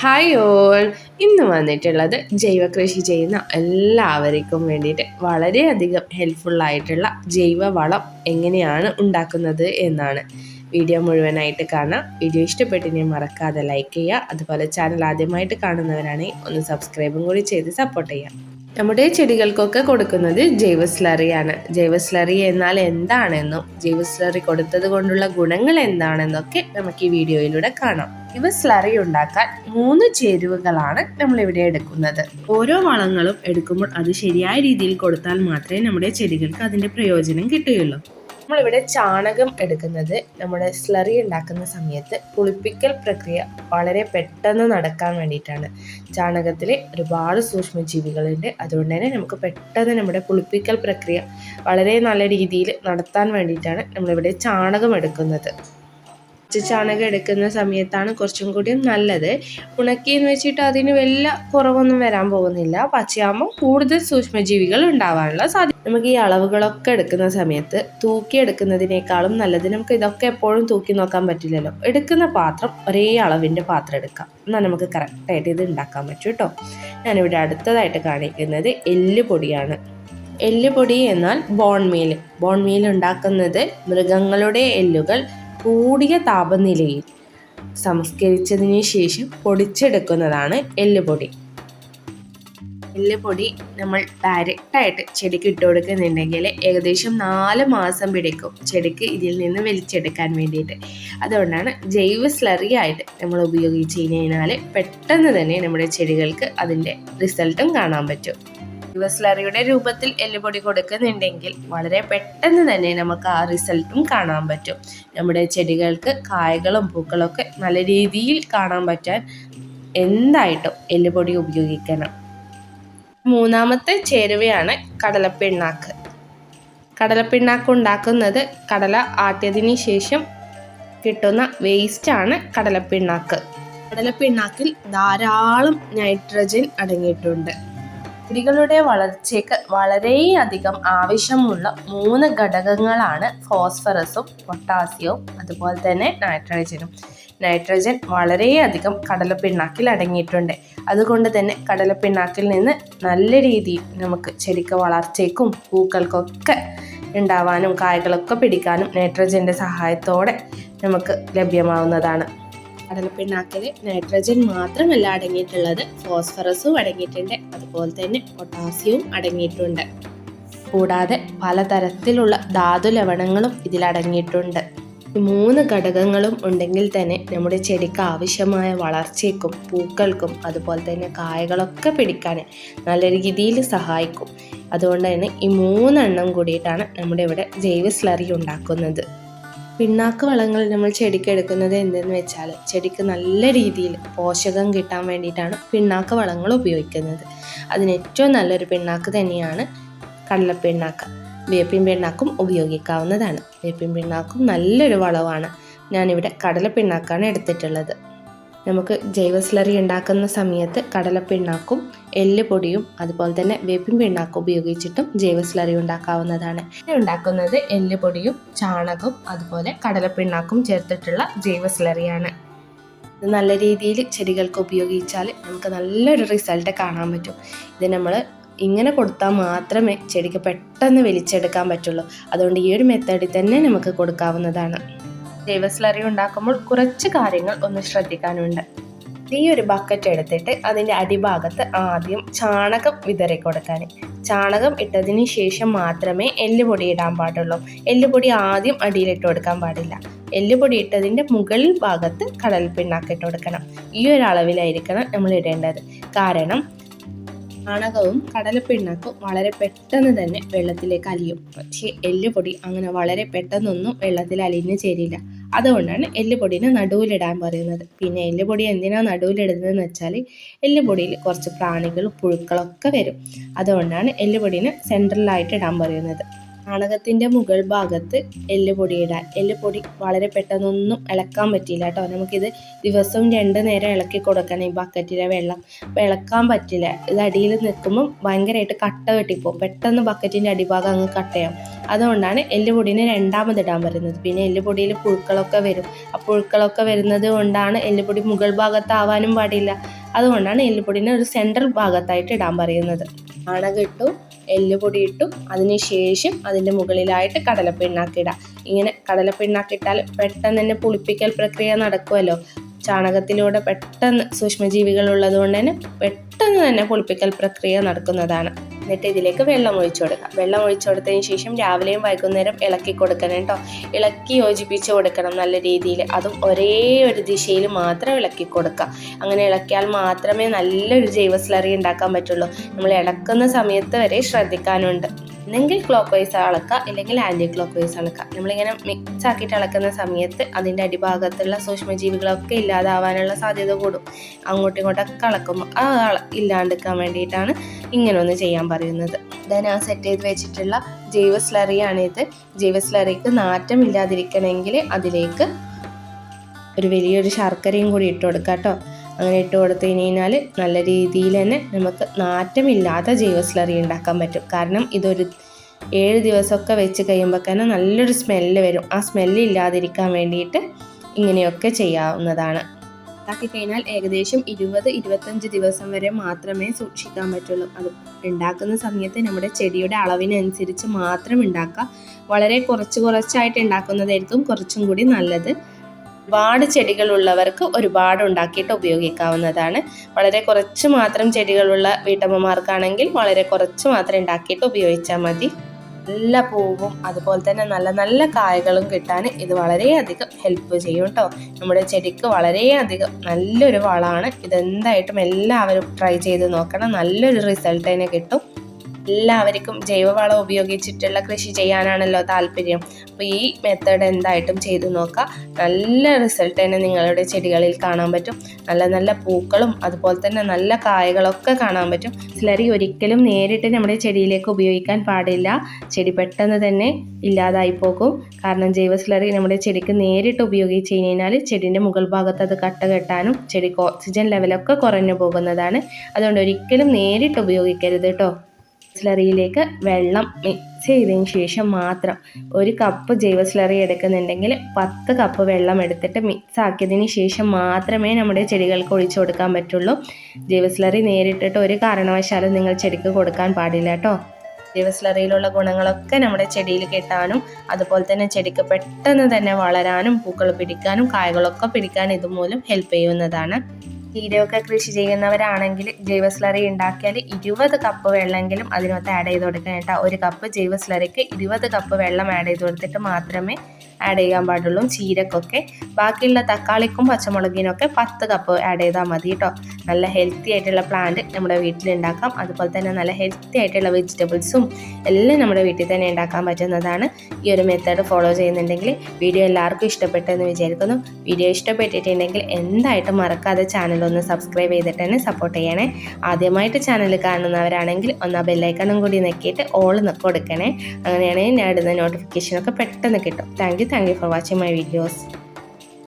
Hi all ഇന്ന് വന്നിട്ടുള്ളത് ജൈവ കൃഷി ചെയ്യുന്ന എല്ലാവർക്കും വേണ്ടിയിട്ട് വളരെയധികം ഹെൽപ്ഫുള്ളായിട്ടുള്ള ജൈവ വളം എങ്ങനെയാണ് ഉണ്ടാക്കുന്നത് എന്നാണ്. വീഡിയോ മുഴുവനായിട്ട് കാണാം. വീഡിയോ ഇഷ്ടപ്പെട്ടിനെ മറക്കാതെ ലൈക്ക് ചെയ്യുക. അതുപോലെ ചാനൽ ആദ്യമായിട്ട് കാണുന്നവരാണെങ്കിൽ ഒന്ന് സബ്സ്ക്രൈബും കൂടി ചെയ്ത് സപ്പോർട്ട് ചെയ്യാം നമ്മുടെ ചെടികൾക്കൊക്കെ കൊടുക്കുന്നത് ജൈവ സ്ലറിയാണ് ജൈവ സ്ലറി എന്നാൽ എന്താണെന്നും ജൈവ സ്ലറി കൊടുത്തത് കൊണ്ടുള്ള ഗുണങ്ങൾ എന്താണെന്നൊക്കെ നമുക്ക് ഈ വീഡിയോയിലൂടെ കാണാം. ഇവ സ്ലറി ഉണ്ടാക്കാൻ മൂന്ന് ചേരുവകളാണ് നമ്മൾ ഇവിടെ എടുക്കുന്നത്. ഓരോ വളങ്ങളും എടുക്കുമ്പോൾ അത് ശരിയായ രീതിയിൽ കൊടുത്താൽ മാത്രമേ നമ്മുടെ ചെടികൾക്ക് അതിന്റെ പ്രയോജനം കിട്ടുകയുള്ളൂ. നമ്മളിവിടെ ചാണകം എടുക്കുന്നത് നമ്മുടെ സ്ലറി ഉണ്ടാക്കുന്ന സമയത്ത് പുളിപ്പിക്കൽ പ്രക്രിയ വളരെ പെട്ടെന്ന് നടക്കാൻ വേണ്ടിയിട്ടാണ്. ചാണകത്തിൽ ഒരുപാട് സൂക്ഷ്മജീവികളുണ്ട്. അതുകൊണ്ട് തന്നെ നമുക്ക് പെട്ടെന്ന് നമ്മുടെ പുളിപ്പിക്കൽ പ്രക്രിയ വളരെ നല്ല രീതിയിൽ നടത്താൻ വേണ്ടിയിട്ടാണ് നമ്മളിവിടെ ചാണകം എടുക്കുന്നത്. ചാണകം എടുക്കുന്ന സമയത്താണ് കുറച്ചും കൂടി നല്ലത്. ഉണക്കിയെന്ന് വെച്ചിട്ട് അതിന് വലിയ കുറവൊന്നും വരാൻ പോകുന്നില്ല. പച്ചയാകുമ്പോൾ കൂടുതൽ സൂക്ഷ്മജീവികൾ ഉണ്ടാവാനുള്ള സാധ്യത. നമുക്ക് ഈ അളവുകളൊക്കെ എടുക്കുന്ന സമയത്ത് തൂക്കി എടുക്കുന്നതിനേക്കാളും നല്ലത് നമുക്ക് ഇതൊക്കെ എപ്പോഴും തൂക്കി നോക്കാൻ പറ്റില്ലല്ലോ. എടുക്കുന്ന പാത്രം ഒരേ അളവിന്റെ പാത്രം എടുക്കാം. എന്നാൽ നമുക്ക് കറക്റ്റായിട്ട് ഇത് ഉണ്ടാക്കാൻ പറ്റും കേട്ടോ. ഞാനിവിടെ അടുത്തതായിട്ട് കാണിക്കുന്നത് എല്ല് പൊടിയാണ് എല്ല് പൊടി എന്നാൽ ബോൺ മീൽ ബോൺ മീൽ ഉണ്ടാക്കുന്നത് മൃഗങ്ങളുടെ എല്ലുകൾ കൂടിയ താപനിലയിൽ സംസ്കരിച്ചതിന് ശേഷം പൊടിച്ചെടുക്കുന്നതാണ് എല്ലുപൊടി. എല്ലുപൊടി നമ്മൾ ഡയറക്റ്റായിട്ട് ചെടിക്ക് ഇട്ട് കൊടുക്കുന്നുണ്ടെങ്കിൽ ഏകദേശം നാല് മാസം പിടിക്കും ചെടിക്ക് ഇതിൽ നിന്ന് വലിച്ചെടുക്കാൻ വേണ്ടിയിട്ട്. അതുകൊണ്ടാണ് ജൈവ സ്ലറി ആയിട്ട് നമ്മൾ ഉപയോഗിച്ച് കഴിഞ്ഞാൽ പെട്ടെന്ന് തന്നെ നമ്മുടെ ചെടികൾക്ക് അതിന്റെ റിസൾട്ടും കാണാൻ പറ്റും. സ്ലറിയുടെ രൂപത്തിൽ എല്ലുപൊടി കൊടുക്കുന്നുണ്ടെങ്കിൽ വളരെ പെട്ടെന്ന് തന്നെ നമുക്ക് ആ റിസൾട്ടും കാണാൻ പറ്റും. നമ്മുടെ ചെടികൾക്ക് കായകളും പൂക്കളൊക്കെ നല്ല രീതിയിൽ കാണാൻ പറ്റാൻ എന്തായിട്ടും എല്ലുപൊടി ഉപയോഗിക്കണം. മൂന്നാമത്തെ ചേരുവയാണ് കടലപ്പിണ്ണാക്ക്. കടലപ്പിണ്ണാക്ക് ഉണ്ടാക്കുന്നത് കടല ആട്ടിയതിന് ശേഷം കിട്ടുന്ന വേസ്റ്റാണ് കടലപ്പിണ്ണാക്ക്. കടലപ്പിണ്ണാക്കിൽ ധാരാളം നൈട്രജൻ അടങ്ങിയിട്ടുണ്ട്. ചെടികളുടെ വളർച്ചയ്ക്ക് വളരെയധികം ആവശ്യമുള്ള മൂന്ന് ഘടകങ്ങളാണ് ഫോസ്ഫറസും പൊട്ടാസ്യവും അതുപോലെ തന്നെ നൈട്രജനും. നൈട്രജൻ വളരെയധികം കടലപ്പിണ്ണാക്കിൽ അടങ്ങിയിട്ടുണ്ട്. അതുകൊണ്ട് തന്നെ കടലപ്പിണ്ണാക്കിൽ നിന്ന് നല്ല രീതിയിൽ നമുക്ക് ചെടിക്ക് വളർച്ചയ്ക്കും പൂക്കൾക്കൊക്കെ ഉണ്ടാവാനും കായകളൊക്കെ പിടിക്കാനും നൈട്രജന്റെ സഹായത്തോടെ നമുക്ക് ലഭ്യമാവുന്നതാണ്. കടലപ്പിണ്ണാക്കിൽ നൈട്രജൻ മാത്രമല്ല അടങ്ങിയിട്ടുള്ളത്. ഫോസ്ഫറസും അടങ്ങിയിട്ടുണ്ട്. അതുപോലെ തന്നെ പൊട്ടാസ്യവും അടങ്ങിയിട്ടുണ്ട്. കൂടാതെ പലതരത്തിലുള്ള ധാതു ലവണങ്ങളും ഇതിലടങ്ങിയിട്ടുണ്ട് ഈ മൂന്ന് ഘടകങ്ങളും ഉണ്ടെങ്കിൽ തന്നെ നമ്മുടെ ചെടിക്ക് ആവശ്യമായ വളർച്ചയ്ക്കും പൂക്കൾക്കും അതുപോലെ തന്നെ കായകളൊക്കെ പിടിക്കാൻ നല്ല രീതിയിൽ സഹായിക്കും. അതുകൊണ്ട് തന്നെ ഈ മൂന്നെണ്ണം കൂടിയിട്ടാണ് നമ്മുടെ ഇവിടെ ജൈവ സ്ലറി ഉണ്ടാക്കുന്നത്. പിണ്ണാക്ക് വളങ്ങൾ നമ്മൾ ചെടിക്ക് എടുക്കുന്നത് എന്തെന്ന് വെച്ചാൽ ചെടിക്ക് നല്ല രീതിയിൽ പോഷകം കിട്ടാൻ വേണ്ടിയിട്ടാണ് പിണ്ണാക്ക് വളങ്ങൾ ഉപയോഗിക്കുന്നത്. അതിന് ഏറ്റവും നല്ലൊരു പിണ്ണാക്ക് തന്നെയാണ് കടലപ്പിണ്ണാക്ക്. വേപ്പിൻ പിണ്ണാക്കും ഉപയോഗിക്കാവുന്നതാണ്. വേപ്പിൻ പിണ്ണാക്കും നല്ലൊരു വളമാണ്. ഞാനിവിടെ കടല പിണ്ണാക്കാണ് എടുത്തിട്ടുള്ളത്. നമുക്ക് ജൈവ സ്ലറി ഉണ്ടാക്കുന്ന സമയത്ത് കടലപ്പിണ്ണാക്കും എല്ല് പൊടിയും അതുപോലെ തന്നെ വേപ്പിൻ പിണ്ണാക്കും ഉപയോഗിച്ചിട്ടും ജൈവ സ്ലറി ഉണ്ടാക്കാവുന്നതാണ് ഉണ്ടാക്കുന്നത് എല്ല് പൊടിയും ചാണകവും അതുപോലെ കടലപ്പിണ്ണാക്കും ചേർത്തിട്ടുള്ള ജൈവ സ്ലറിയാണ് ഇത് നല്ല രീതിയിൽ ചെടികൾക്ക് ഉപയോഗിച്ചാൽ നമുക്ക് നല്ലൊരു റിസൾട്ട് കാണാൻ പറ്റും. ഇത് നമ്മൾ ഇങ്ങനെ കൊടുത്താൽ മാത്രമേ ചെടിക്ക് പെട്ടെന്ന് വലിച്ചെടുക്കാൻ പറ്റുള്ളൂ. അതുകൊണ്ട് ഈ ഒരു മെത്തേഡിൽ തന്നെ നമുക്ക് കൊടുക്കാവുന്നതാണ്. ജൈവ സ്ലറി ഉണ്ടാക്കുമ്പോൾ കുറച്ച് കാര്യങ്ങൾ ഒന്ന് ശ്രദ്ധിക്കാനുണ്ട്. ഈ ഒരു ബക്കറ്റ് എടുത്തിട്ട് അതിന്റെ അടിഭാഗത്ത് ആദ്യം ചാണകം വിതറി കൊടുക്കാൻ. ചാണകം ഇട്ടതിന് ശേഷം മാത്രമേ എല്ലുപൊടി ഇടാൻ പാടുള്ളൂ. എല്ലുപൊടി ആദ്യം അടിയിലിട്ട് കൊടുക്കാൻ പാടില്ല. എല്ലുപൊടി ഇട്ടതിന്റെ മുകളിൽ ഭാഗത്ത് കടൽ പിണ്ണാക്കിട്ട് കൊടുക്കണം. ഈ ഒരു അളവിലായിരിക്കണം നമ്മൾ ഇടേണ്ടത്. കാരണം ചാണകവും കടലപ്പിണ്ണാക്കും വളരെ പെട്ടെന്ന് തന്നെ വെള്ളത്തിലേക്ക് അലിയും. പക്ഷേ എല്ലുപൊടി അങ്ങനെ വളരെ പെട്ടെന്നൊന്നും വെള്ളത്തിൽ അലിഞ്ഞു ചേരില്ല. അതുകൊണ്ടാണ് എല്ലുപൊടിനെ നടുവിലിടാൻ പറയുന്നത്. പിന്നെ എല്ലുപൊടി എന്തിനാണ് നടുവിലിടുന്നതെന്ന് വെച്ചാൽ എല്ലുപൊടിയിൽ കുറച്ച് പ്രാണികളും പുഴുക്കളൊക്കെ വരും. അതുകൊണ്ടാണ് എല്ലുപൊടിനെ സെൻട്രലായിട്ട് ഇടാൻ പറയുന്നത്. ചാണകത്തിന്റെ മുകൾ ഭാഗത്ത് എല്ലുപൊടി ഇടാൻ എല്ലുപൊടി വളരെ പെട്ടെന്നൊന്നും ഇളക്കാൻ പറ്റില്ല കേട്ടോ. നമുക്കിത് ദിവസവും രണ്ട് നേരം ഇളക്കി കൊടുക്കണം ഈ ബക്കറ്റിലെ വെള്ളം. അപ്പോൾ ഇളക്കാൻ പറ്റില്ല. ഇത് അടിയിൽ നിൽക്കുമ്പം ഭയങ്കരമായിട്ട് കട്ട കെട്ടിപ്പോകും പെട്ടെന്ന് ബക്കറ്റിന്റെ അടിഭാഗം അങ്ങ് കട്ടയാവും. അതുകൊണ്ടാണ് എല്ലുപൊടിനെ രണ്ടാമത് ഇടാൻ പറയുന്നത് പിന്നെ എല്ലുപൊടിയിൽ പുഴുക്കളൊക്കെ വരും. ആ പുഴുക്കളൊക്കെ വരുന്നത് കൊണ്ടാണ് എല്ലുപൊടി മുകൾ ഭാഗത്താവാനും പാടില്ല. അതുകൊണ്ടാണ് എല്ലുപൊടിനെ ഒരു സെൻട്രൽ ഭാഗത്തായിട്ട് ഇടാൻ പറയുന്നത്. ചാണകം ഇട്ടു. എല്ലുപൊടി ഇട്ടു അതിനുശേഷം അതിന്റെ മുകളിലായിട്ട് കടലപ്പിണ്ണാക്കിടാം ഇങ്ങനെ കടലപ്പിണ്ണാക്കിട്ടാൽ പെട്ടെന്ന് തന്നെ പുളിപ്പിക്കൽ പ്രക്രിയ നടക്കുമല്ലോ. ചാണകത്തിലൂടെ പെട്ടെന്ന് സൂക്ഷ്മജീവികൾ ഉള്ളതുകൊണ്ട് തന്നെ പെട്ടെന്ന് തന്നെ പുളിപ്പിക്കൽ പ്രക്രിയ നടക്കുന്നതാണ്. എന്നിട്ട് ഇതിലേക്ക് വെള്ളം ഒഴിച്ചു കൊടുക്കാം. വെള്ളം ഒഴിച്ചു കൊടുത്തതിന് ശേഷം രാവിലെയും വൈകുന്നേരം ഇളക്കി കൊടുക്കണം കേട്ടോ. ഇളക്കി യോജിപ്പിച്ച് കൊടുക്കണം നല്ല രീതിയിൽ. അതും ഒരേ ഒരു ദിശയിൽ മാത്രം ഇളക്കി കൊടുക്കുക അങ്ങനെ ഇളക്കിയാൽ മാത്രമേ നല്ലൊരു ജൈവ സ്ലറി ഉണ്ടാക്കാൻ പറ്റുള്ളൂ. നമ്മൾ ഇളക്കുന്ന സമയത്ത് വരെ ശ്രദ്ധിക്കാനുണ്ട്. ഒന്നെങ്കിൽ ക്ലോക്ക് വൈസ് അളക്കുക അല്ലെങ്കിൽ ആന്റി ക്ലോക്ക് വൈസ് അളക്കുക നമ്മളിങ്ങനെ മിക്സ് ആക്കിയിട്ട് അളക്കുന്ന സമയത്ത് അതിന്റെ അടിഭാഗത്തുള്ള സൂക്ഷ്മജീവികളൊക്കെ ഇല്ലാതാവാനുള്ള സാധ്യത കൂടും. അങ്ങോട്ടും ഇങ്ങോട്ടൊക്കെ അളക്കുമ്പോൾ ആ ഇല്ലാണ്ടിരിക്കാൻ വേണ്ടിയിട്ടാണ് ഇങ്ങനെ ഒന്ന് ചെയ്യാൻ പറയുന്നത്. ദെൻ ആ സെറ്റ് ചെയ്ത് വെച്ചിട്ടുള്ള ജൈവ സ്ലറിയാണിത് ജൈവ സ്ലറിക്ക് നാറ്റം ഇല്ലാതിരിക്കണമെങ്കിൽ അതിലേക്ക് ഒരു വലിയൊരു ശർക്കരയും കൂടി ഇട്ട് കൊടുക്കാം കേട്ടോ അങ്ങനെ ഇട്ട് കൊടുത്തു കഴിഞ്ഞാൽ നല്ല രീതിയിൽ തന്നെ നമുക്ക് നാറ്റമില്ലാത്ത ജൈവ സ്ലറി ഉണ്ടാക്കാൻ പറ്റും. കാരണം ഇതൊരു ഏഴ് ദിവസമൊക്കെ വെച്ച് കഴിയുമ്പോൾ തന്നെ നല്ലൊരു സ്മെല്ല് വരും. ആ സ്മെല്ല് ഇല്ലാതിരിക്കാൻ വേണ്ടിയിട്ട് ഇങ്ങനെയൊക്കെ ചെയ്യാവുന്നതാണ്. ഉണ്ടാക്കി കഴിഞ്ഞാൽ ഏകദേശം ഇരുപത് ഇരുപത്തഞ്ച് ദിവസം വരെ മാത്രമേ സൂക്ഷിക്കാൻ പറ്റുള്ളൂ. അത് ഉണ്ടാക്കുന്ന സമയത്ത് നമ്മുടെ ചെടിയുടെ അളവിനനുസരിച്ച് മാത്രം ഉണ്ടാക്കുക. വളരെ കുറച്ച് കുറച്ചായിട്ട് ഉണ്ടാക്കുന്നതായിരിക്കും കുറച്ചും കൂടി നല്ലത്. ഒരുപാട് ചെടികളുള്ളവർക്ക് ഒരുപാട് ഉണ്ടാക്കിയിട്ട് ഉപയോഗിക്കാവുന്നതാണ്. വളരെ കുറച്ച് മാത്രം ചെടികളുള്ള വീട്ടമ്മമാർക്കാണെങ്കിൽ വളരെ കുറച്ച് മാത്രം ഉണ്ടാക്കിയിട്ട് ഉപയോഗിച്ചാൽ മതി. നല്ല പൂവും അതുപോലെ തന്നെ നല്ല നല്ല കായകളും കിട്ടാൻ ഇത് വളരെയധികം ഹെൽപ്പ് ചെയ്യും കേട്ടോ നമ്മുടെ ചെടിക്ക് വളരെയധികം നല്ലൊരു വളമാണ്. ഇതെന്തായിട്ടും എല്ലാവരും ട്രൈ ചെയ്ത് നോക്കണം. നല്ലൊരു റിസൾട്ട് തന്നെ കിട്ടും. എല്ലാവർക്കും ജൈവവളം ഉപയോഗിച്ചിട്ടുള്ള കൃഷി ചെയ്യാനാണല്ലോ താല്പര്യം. അപ്പോൾ ഈ മെത്തേഡ് എന്തായിട്ടും ചെയ്ത് നോക്കുക നല്ല റിസൾട്ട് തന്നെ നിങ്ങളുടെ ചെടികളിൽ കാണാൻ പറ്റും. നല്ല നല്ല പൂക്കളും അതുപോലെ തന്നെ നല്ല കായകളൊക്കെ കാണാൻ പറ്റും. സ്ലറി ഒരിക്കലും നേരിട്ട് നമ്മുടെ ചെടിയിലേക്ക് ഉപയോഗിക്കാൻ പാടില്ല. ചെടി പെട്ടെന്ന് തന്നെ ഇല്ലാതായി പോകും. കാരണം ജൈവ സ്ലറി നമ്മുടെ ചെടിക്ക് നേരിട്ട് ഉപയോഗിച്ച് കഴിഞ്ഞാൽ ചെടിന്റെ മുകൾ ഭാഗത്ത് അത് കട്ട കെട്ടാനും ചെടിക്ക് ഓക്സിജൻ ലെവലൊക്കെ കുറഞ്ഞു പോകുന്നതാണ്. അതുകൊണ്ട് ഒരിക്കലും നേരിട്ട് ഉപയോഗിക്കരുത് കേട്ടോ സ്ലറിയിലേക്ക് വെള്ളം മിക്സ് ചെയ്തതിന് ശേഷം മാത്രം ഒരു കപ്പ് ജൈവസ്ലറി എടുക്കുന്നുണ്ടെങ്കിൽ പത്ത് കപ്പ് വെള്ളം എടുത്തിട്ട് മിക്സ് ആക്കിയതിന് ശേഷം മാത്രമേ നമ്മുടെ ചെടികൾക്ക് ഒഴിച്ചു കൊടുക്കാൻ പറ്റുള്ളൂ. ജൈവസ്ലറി നേരിട്ടിട്ട് ഒരു കാരണവശാലും നിങ്ങൾ ചെടിക്ക് കൊടുക്കാൻ പാടില്ല കേട്ടോ. ജൈവസ്ലറിയിലുള്ള ഗുണങ്ങളൊക്കെ നമ്മുടെ ചെടിയിൽ കിട്ടാനും അതുപോലെ തന്നെ ചെടിക്ക് പെട്ടെന്ന് തന്നെ വളരാനും പൂക്കൾ പിടിക്കാനും കായകളൊക്കെ പിടിക്കാൻ ഇതുമൂലം ഹെൽപ്പ് ചെയ്യുന്നതാണ്. ചീരയൊക്കെ കൃഷി ചെയ്യുന്നവരാണെങ്കിൽ ജൈവ സ്ലറി ഉണ്ടാക്കിയാൽ ഇരുപത് കപ്പ് വെള്ളമെങ്കിലും അതിനകത്ത് ആഡ് ചെയ്ത് കൊടുക്കണം കേട്ടോ. ഒരു കപ്പ് ജൈവ സ്ലറിക്ക് ഇരുപത് കപ്പ് വെള്ളം ആഡ് ചെയ്ത് കൊടുത്തിട്ട് മാത്രമേ ആഡ് ചെയ്യാൻ പാടുള്ളൂ. ചീരക്കൊക്കെ. ബാക്കിയുള്ള തക്കാളിക്കും പച്ചമുളകിനൊക്കെ പത്ത് കപ്പ് ആഡ് ചെയ്താൽ മതി കേട്ടോ. നല്ല ഹെൽത്തി ആയിട്ടുള്ള പ്ലാന്റ് നമ്മുടെ വീട്ടിൽ ഉണ്ടാക്കാം. അതുപോലെ തന്നെ നല്ല ഹെൽത്തി ആയിട്ടുള്ള വെജിറ്റബിൾസും എല്ലാം നമ്മുടെ വീട്ടിൽ തന്നെ ഉണ്ടാക്കാൻ പറ്റുന്നതാണ്. ഈ ഒരു മെത്തേഡ് ഫോളോ ചെയ്യുന്നുണ്ടെങ്കിൽ വീഡിയോ എല്ലാവർക്കും ഇഷ്ടപ്പെട്ടെന്ന് വിചാരിക്കുന്നു. വീഡിയോ ഇഷ്ടപ്പെട്ടിട്ടുണ്ടെങ്കിൽ എന്തായിട്ടും മറക്കാതെ ചാനൽ ഒന്ന് സബ്സ്ക്രൈബ് ചെയ്തിട്ട് തന്നെ സപ്പോർട്ട് ചെയ്യണേ. ആദ്യമായിട്ട് ചാനൽ കാണുന്നവരാണെങ്കിൽ ഒന്ന് ബെല്ലൈക്കണും കൂടി നെക്കിയിട്ട് ഓൾ കൊടുക്കണേ. അങ്ങനെയാണെങ്കിൽ ഞാൻ ഇടുന്ന നോട്ടിഫിക്കേഷനൊക്കെ പെട്ടെന്ന് കിട്ടും. Thank you thank you for watching my videos